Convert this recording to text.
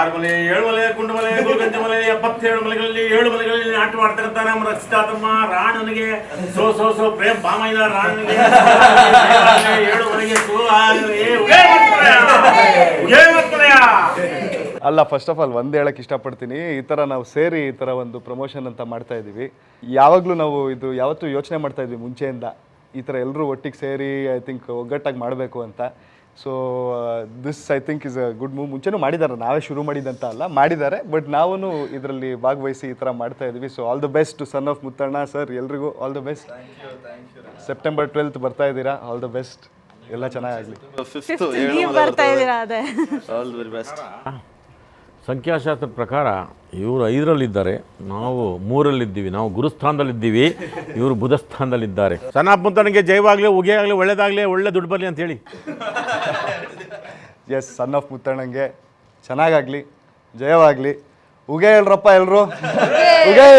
ಆರು ಮಲೆ, ಏಳು ಮಲೆ, ಕುಂಡು ಮಲೆ ಗುಲ್ಗಂಜ ಮಲೆ, ಎಪ್ಪತ್ತೇಳು ಮಲೆಗಳಲ್ಲಿ ಏಳು ಮಲೆಗಳಲ್ಲಿ ನಾಟ ಮಾಡ್ತಕ್ಕಂಥ ನಮ್ಮ ರಕ್ಷಿತಾತಮ್ಮ ರಾಣನಿಗೆ. ಸೋ ಸೋ ಸೋ, ಪ್ರೇಮ್ ಬಾಮೈದ ರಾಣನಿಗೆ. ಏಳು ಮಲೆಗೆ! ಅಲ್ಲ ಫಸ್ಟ್ ಆಫ್ ಆಲ್ ಒಂದು ಹೇಳಕ್ಕೆ ಇಷ್ಟಪಡ್ತೀನಿ. ಈ ಥರ ನಾವು ಸೇರಿ ಈ ಥರ ಒಂದು ಪ್ರಮೋಷನ್ ಅಂತ ಮಾಡ್ತಾ ಇದ್ದೀವಿ ಯಾವಾಗಲೂ ನಾವು ಇದು ಯಾವತ್ತೂ ಯೋಚನೆ ಮಾಡ್ತಾ ಇದ್ವಿ ಮುಂಚೆಯಿಂದ. ಈ ಥರ ಎಲ್ಲರೂ ಒಟ್ಟಿಗೆ ಸೇರಿ ಐ ಥಿಂಕ್ ಒಗ್ಗಟ್ಟಾಗಿ ಮಾಡಬೇಕು ಅಂತ. So this I think is a good move ಮುಂಚೆನೂ ಮಾಡಿದ್ದಾರೆ ನಾವೇ ಶುರು ಮಾಡಿದಂತ ಅಲ್ಲ ಮಾಡಿದ್ದಾರೆ ಬಟ್ ನಾವು ಇದರಲ್ಲಿ ಭಾಗವಹಿಸಿ ಈ ಥರ ಮಾಡ್ತಾ ಇದ್ವಿ. So all the best son of Muthanna sir ಎಲ್ರಿಗೂ all the best September twelfth ಬರ್ತಾ ಇದ್ದೀರಾ? ಆಲ್ ದ ಬೆಸ್ಟ್ ಎಲ್ಲ ಚೆನ್ನಾಗಾಗಲಿ ಸಂಖ್ಯಾಶಾಸ್ತ್ರದ ಪ್ರಕಾರ ಇವರು ಐದರಲ್ಲಿದ್ದಾರೆ. ನಾವು ಮೂರಲ್ಲಿದ್ದೀವಿ ನಾವು ಗುರುಸ್ಥಾನದಲ್ಲಿದ್ದೀವಿ. ಇವರು ಬುಧಸ್ಥಾನದಲ್ಲಿದ್ದಾರೆ. ಸನಾಪುಂತನಿಗೆ ಜಯವಾಗಲಿ ಉಗೆ ಆಗಲಿ ಒಳ್ಳೇದಾಗಲಿ ಒಳ್ಳೆ ದುಡ್ಡು ಬರಲಿ ಅಂತ ಹೇಳಿ. ಎಸ್ ಸನ್ ಆಫ್ ಮುತ್ತಣ್ಣಂಗೆ ಚೆನ್ನಾಗಾಗಲಿ ಜಯವಾಗಲಿ. ಉಗೆ ಹೇಳ್ರಪ್ಪ ಎಲ್ಲರೂ ಉಗೆ!